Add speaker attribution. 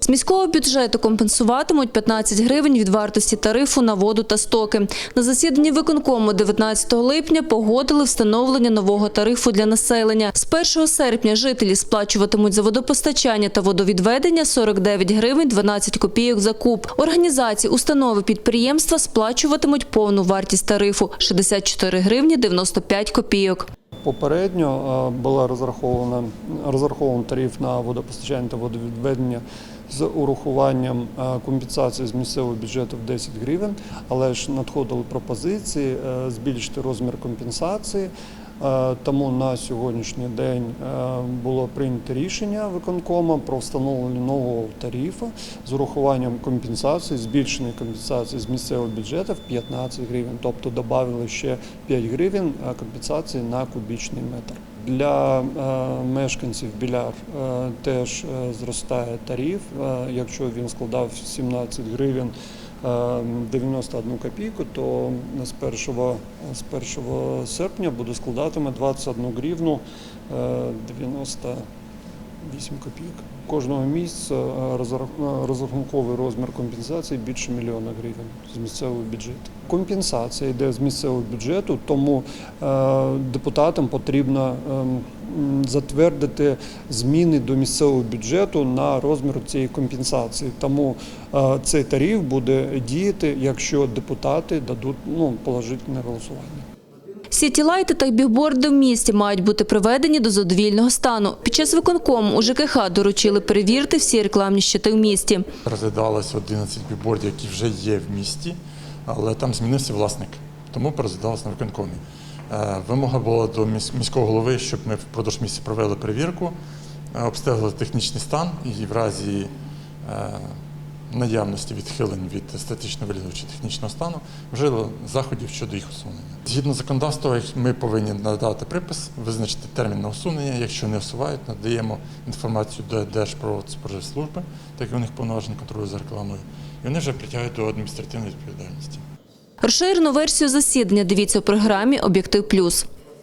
Speaker 1: З міського бюджету компенсуватимуть 15 гривень від вартості тарифу на воду та стоки. На засіданні виконкому 19 липня погодили встановлення нового тарифу для населення. З 1 серпня жителі сплачуватимуть за водопостачання та водовідведення 49 гривень 12 копійок за куб. Організації, установи, підприємства сплачуватимуть повну вартість тарифу – 64 гривні 95 копійок.
Speaker 2: Попередньо е, була розрахована розрахований тариф на водопостачання та водовідведення з урахуванням е, компенсації з місцевого бюджету в 10 гривень, але ж надходили пропозиції е, збільшити розмір компенсації. Е, Тому на сьогоднішній день е, було прийнято рішення виконкома про встановлення нового тарифу з урахуванням компенсації, збільшеної компенсації з місцевого бюджету в 15 гривень, тобто додали ще 5 гривень е, компенсації на кубічний метр. Для мешканців біляр теж зростає тариф. Якщо він складав 17 гривень Е, 91 копійку, то з 1, з 1 серпня буде складатиме 21 гривну е, 90 8 копійок. Кожного місяця е, е, розрахунковий розмір компенсації більше мільйона гривень з місцевого бюджету. Компенсація йде з місцевого бюджету, тому е, депутатам потрібно ем, затвердити зміни до місцевого бюджету на розмір цієї компенсації. Тому цей тариф буде діяти, якщо депутати дадуть ну положительне голосування.
Speaker 1: Сітілайти та бігборди в місті мають бути приведені до задовільного стану. Під час виконкому у ЖКХ доручили перевірити всі рекламні щити в місті.
Speaker 3: Розглядалось 11 бібордів, які вже є в місті, але там змінився власник, тому перезадалось на виконкомі. Е, Вимога була до міс- міського голови, щоб ми впродовж місяця провели перевірку, е, обстежили технічний стан і в разі е, наявності відхилень від естетично вигляду чи технічного стану вжили заходів щодо їх усунення. Згідно законодавства, ми повинні надати припис, визначити термін на усунення. Якщо не усувають, надаємо інформацію до Держпродспоживслужби, так як у них повноважень контролю за рекламою, і вони вже притягують до адміністративної відповідальності.
Speaker 1: Розширену версію засідання дивіться у програмі «Об'єктив Плюс».